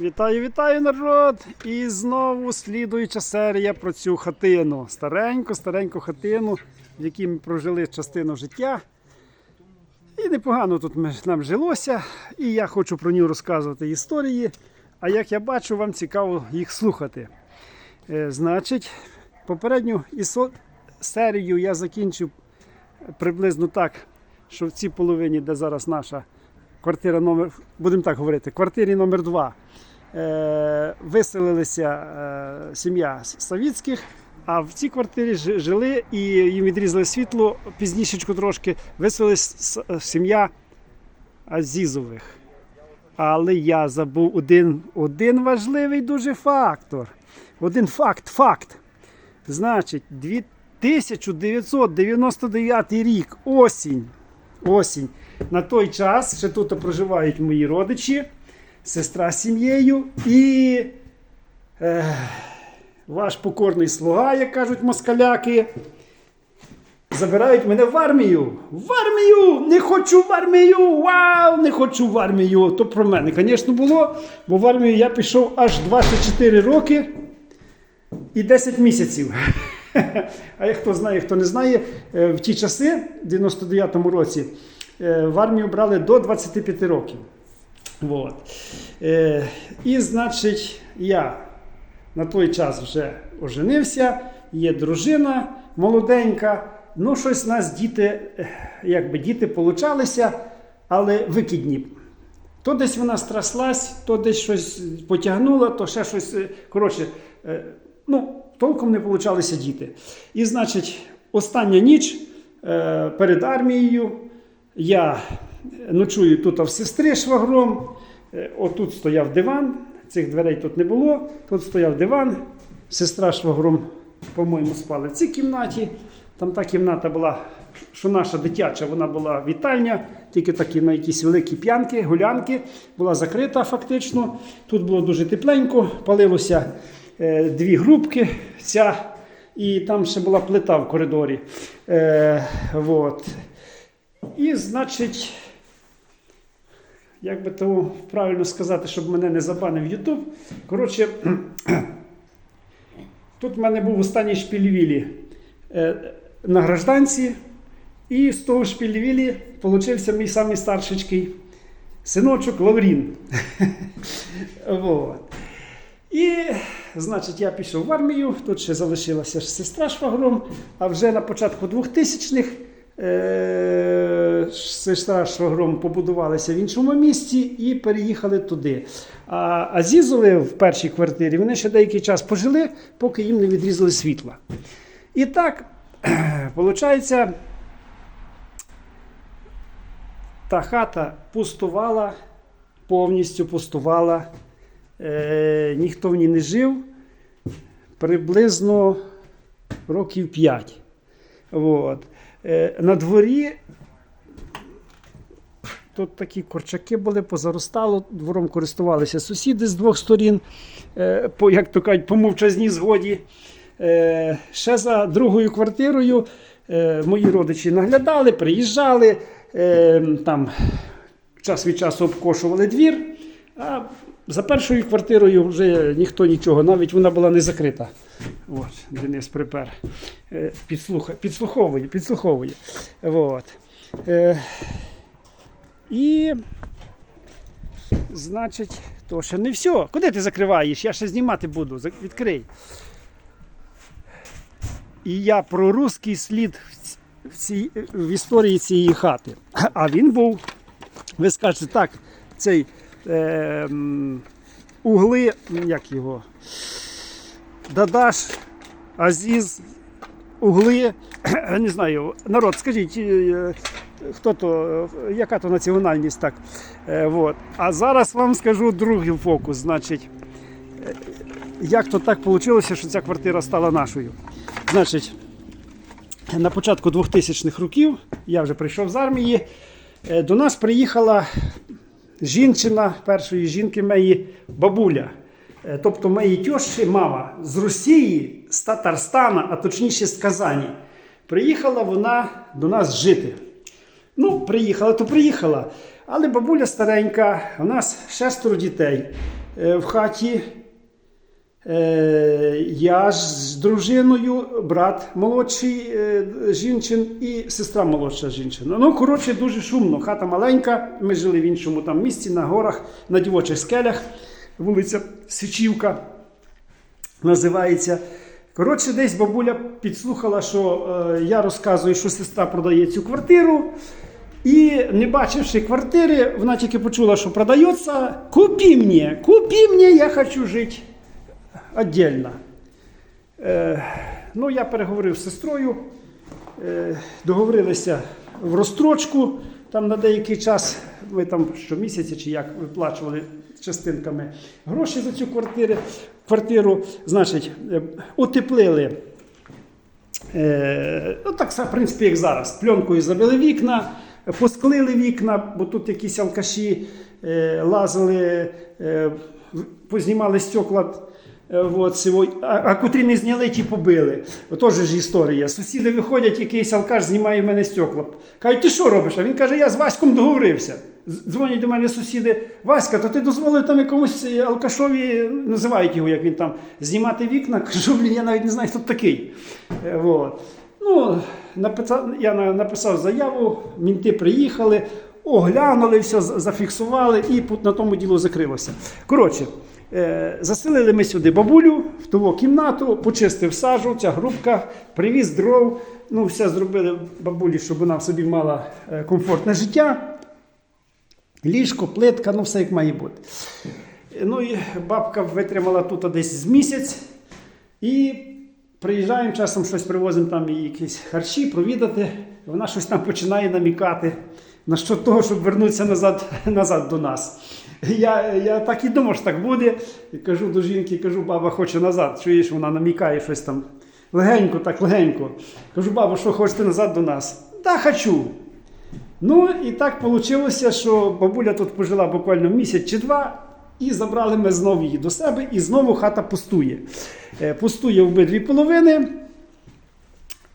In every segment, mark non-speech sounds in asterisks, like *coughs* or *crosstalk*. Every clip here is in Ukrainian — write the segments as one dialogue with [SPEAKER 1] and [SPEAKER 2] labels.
[SPEAKER 1] Вітаю, вітаю, народ! І знову слідуюча серія про цю хатину. Стареньку, стареньку хатину, в якій ми прожили частину життя. І непогано тут нам жилося. І я хочу про нього розказувати історії. А як я бачу, вам цікаво їх слухати. Е, значить, попередню ісо- серію я закінчив приблизно так, що в цій половині, де зараз наша квартира номер, будемо так говорити, квартирі номер 2 е, виселилися е, сім'я Савіцьких, а в цій квартирі жили і їм відрізали світло пізнішечку трошки, виселилася сім'я Азізових. Але я забув один, один важливий дуже фактор. Один факт, факт. Значить, 1999 рік, осінь. Осінь. На той час ще тут проживають мої родичі, сестра сім'єю і е, ваш покорний слуга, як кажуть москаляки. Забирають мене в армію. В армію! Не хочу в армію! Вау! Не хочу в армію! То про мене, звісно, було, бо в армію я пішов аж 24 роки і 10 місяців. *laughs* А як хто знає, хто не знає, е, в ті часи, в 99-му році, е, в армію брали до 25 років. Вот. Е, І, значить, я на той час вже оженився, є дружина молоденька. Ну, щось у нас діти, якби діти получалися, але викидні. То десь вона страслась, то десь щось потягнула, то ще щось. е, Коротше, е, ну, толком не получалися діти. І, значить, остання ніч е, перед армією я ночую тут в сестри швагром. Е, Отут стояв диван, цих дверей тут не було. Тут стояв диван. Сестра швагром, по-моєму, спали в цій кімнаті. Там та кімната була, що наша дитяча, вона була вітальня, тільки такі на якісь великі п'янки, гулянки, була закрита фактично. Тут було дуже тепленько, палилося е, дві грубки, ця, і там ще була плита в коридорі. Е, вот. І, значить, як би то правильно сказати, щоб мене не забанив Ютуб. Коротше, *clears throat* тут в мене був останній шпілівілі е, на гражданці, і з того шпілівілі получився мій самий старшечкий синочок Лаврін. *laughs* вот. І, значить, я пішов в армію, тут ще залишилася ж сестра швагром, а вже на початку 2000-х е- сестра з швагром побудувалися в іншому місті і переїхали туди. А Азізови в першій квартирі вони ще деякий час пожили, поки їм не відрізали світла. І так, *clears throat* виходить, та хата пустувала, повністю пустувала. Е, ніхто в ній не жив приблизно років 5. От. Е, на дворі тут такі корчаки були, позаростало, двором користувалися сусіди з двох сторін, е, по, як то кажуть, по мовчазній згоді. Е, ще за другою квартирою мої родичі наглядали, приїжджали, там час від часу обкошували двір. А за першою квартирою вже ніхто нічого, навіть вона була не закрита. От, Денис припер. Е, підслуховує, підслуховує. От. Е, і, значить, то ще не все. Куди ти закриваєш? Я ще знімати буду. Відкрий. І я про руський слід в, цій, в історії цієї хати. А він був, ви скажете, так, цей е, угли, як його, Дадаш, Азіз, угли, *clears throat* не знаю, народ, скажіть, е, хто то, е, яка то національність так. Е, вот. А зараз вам скажу другий фокус. Значить, е, як то так вийшло, що ця квартира стала нашою. Значить, на початку 2000-х років я вже прийшов з армії. е, До нас приїхала жінчина першої жінки моєї бабуля. Е, Тобто моєї тьощі мама з Росії, з Татарстана, а точніше з Казані. Приїхала вона до нас жити. Ну, приїхала, то приїхала. Але бабуля старенька, у нас шестеро дітей. е, в хаті. Е, Я ж з дружиною, брат молодший е, жінчин і сестра молодша жінчина. Ну, коротше, дуже шумно. Хата маленька. Ми жили в іншому там місці, на горах, на дівочих скелях. Вулиця Сичівка називається. Коротше, десь бабуля підслухала, що е, я розказую, що сестра продає цю квартиру. І не бачивши квартири, вона тільки почула, що продається. Купи мені, купи мені, я хочу жити віддільно. Е, ну, я переговорив з сестрою, е, договорилися в розстрочку. Там на деякий час ми там щомісяця чи як виплачували частинками гроші за цю квартиру. квартиру. Значить, е, утеплили. Е, ну, так в принципі, як зараз. Пленкою забили вікна, посклили вікна, бо тут якісь алкаші е, лазили, е, познімали стекла. Е, Вот, цього, а, а котрі не зняли, ті побили. Отож ж історія. Сусіди виходять, якийсь алкаш знімає в мене стекла. Кажуть, ти що робиш? А він каже, я з Васьком договорився. Дзвонять до мене сусіди. Васька, то ти дозволив там якомусь е, алкашові, називають його, як він там, знімати вікна. *laughs* Кажу, блін, я навіть не знаю, хто такий. Е, Вот. Ну, написав, я написав заяву, мінти приїхали, оглянули все, зафіксували і на тому діло закрилося. Коротше, заселили ми сюди бабулю в ту кімнату, почистив сажу, ця грубка, привіз дров. Ну, все зробили бабулі, щоб вона собі мала е, комфортне життя. Ліжко, плитка, ну все як має бути. Ну і бабка витримала тут десь з місяць. І приїжджаємо, часом щось привозимо там якісь харчі, провідати. Вона щось там починає намікати на що того, щоб вернутися назад, *laughs* назад до нас. Я, я так і думав, що так буде. І кажу до жінки, кажу, баба хоче назад. Чуєш, вона намікає щось там легенько, так легенько. Кажу, баба, що хочете назад до нас? Та хочу. Ну і так вийшло, що бабуля тут пожила буквально місяць чи два, і забрали ми знову її до себе, і знову хата пустує. Е, Пустує обидві половини.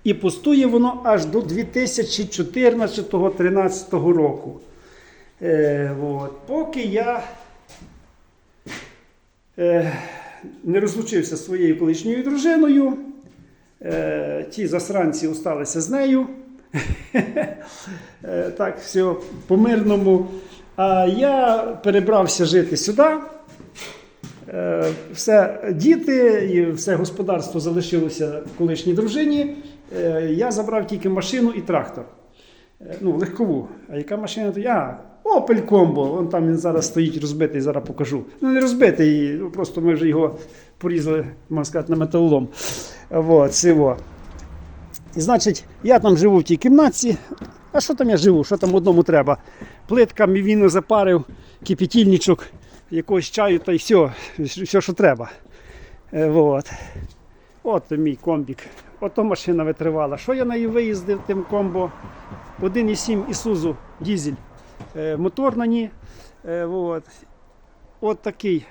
[SPEAKER 1] І пустує воно аж до 2014-2013 року. Е, от. Поки я е, не розлучився зі своєю колишньою дружиною, е, ті засранці осталися з нею. Е, Так, все по-мирному. А я перебрався жити сюди. Е, Все діти і все господарство залишилося колишній дружині. Е, Я забрав тільки машину і трактор. Ну, легкову. А яка машина? я? Opel Combo. Вон там він зараз стоїть розбитий, зараз покажу. Ну, не розбитий, просто ми вже його порізали, можна сказати, на металолом. Вот, цього. І значить, я там живу в тій кімнатці. А що там я живу? Що там одному треба? Плитка, мівіну запарив, кипятильничок, якогось чаю та й все, все, що треба. Е, вот. От мій комбік. Ото машина витривала. Що я на її виїздив тим комбо? 1,7 Ісузу дізель. Е, мотор на ній. Е, вот. От такий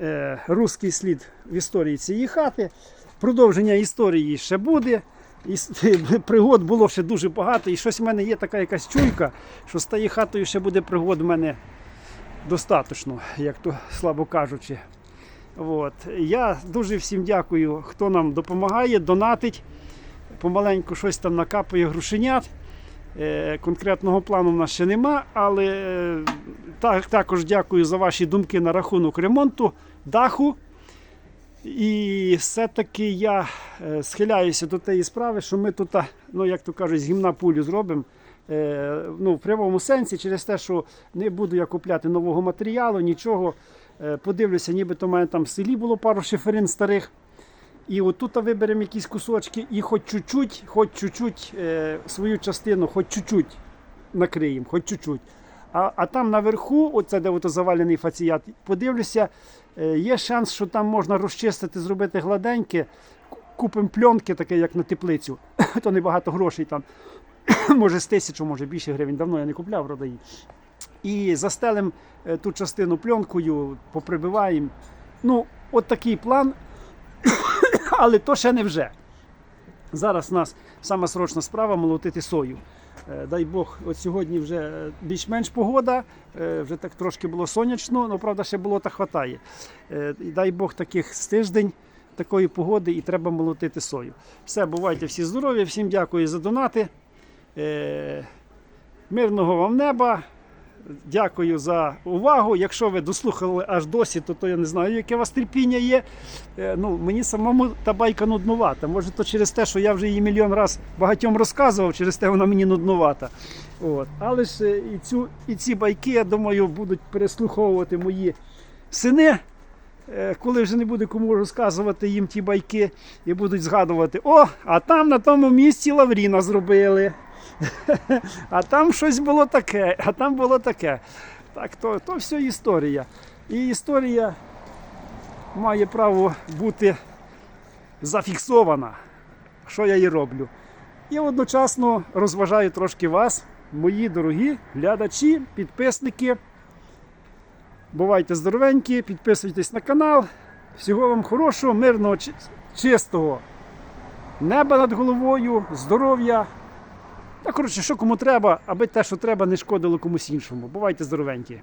[SPEAKER 1] е, руський слід в історії цієї хати. Продовження історії ще буде. І *laughs* пригод було ще дуже багато. І щось в мене є така якась чуйка, що з тією хатою ще буде пригод в мене достатньо, як то слабо кажучи. От. Я дуже всім дякую, хто нам допомагає, донатить. Помаленьку щось там накапує грошенят. Е, Конкретного плану в нас ще нема, але е, так, також дякую за ваші думки на рахунок ремонту даху. І все-таки я е, схиляюся до тієї справи, що ми тут, ну як то кажуть, з гімна пулю зробимо. Ну, в прямому сенсі, через те, що не буду я купляти нового матеріалу, нічого. Подивлюся, нібито в мене там в селі було пару шиферин старих. І отут виберемо якісь кусочки і хоч чуть-чуть, хоч чуть-чуть е, свою частину, хоч чуть-чуть накриємо, хоч чуть-чуть. А, а там наверху, оце де ото завалений фаціят, подивлюся, е, є шанс, що там можна розчистити, зробити гладеньке. Купимо пленки, таке, як на теплицю. *coughs* То небагато грошей там. *coughs* може з тисячу, може більше гривень. Давно я не купляв родаї. І застелимо е, ту частину пленкою, поприбиваємо. Ну, от такий план. Але то ще не вже. Зараз у нас сама срочна справа молотити сою. Е, Дай Бог, от сьогодні вже більш-менш погода, е, вже так трошки було сонячно, але правда ще було та хватає. Е, І дай Бог таких з тиждень такої погоди і треба молотити сою. Все, бувайте всі здорові, всім дякую за донати. Мирного вам неба. Дякую за увагу. Якщо ви дослухали аж досі, то, то я не знаю, яке у вас терпіння є. Е, Ну, мені самому та байка нуднувата. Може, то через те, що я вже її мільйон раз багатьом розказував, через те вона мені нуднувата. От. Але ж е, і, цю, і ці байки, я думаю, будуть переслуховувати мої сини. Е, Коли вже не буде кому розказувати їм ті байки, і будуть згадувати: о, а там на тому місці Лавріна зробили. *laughs* А там щось було таке, а там було таке. Так, то, то все історія. І історія має право бути зафіксована, що я і роблю. І одночасно розважаю трошки вас, мої дорогі глядачі, підписники. Бувайте здоровенькі, підписуйтесь на канал. Всього вам хорошого, мирного, чистого неба над головою, здоров'я. Та коротше, що кому треба, аби те, що треба, не шкодило комусь іншому. Бувайте здоровенькі.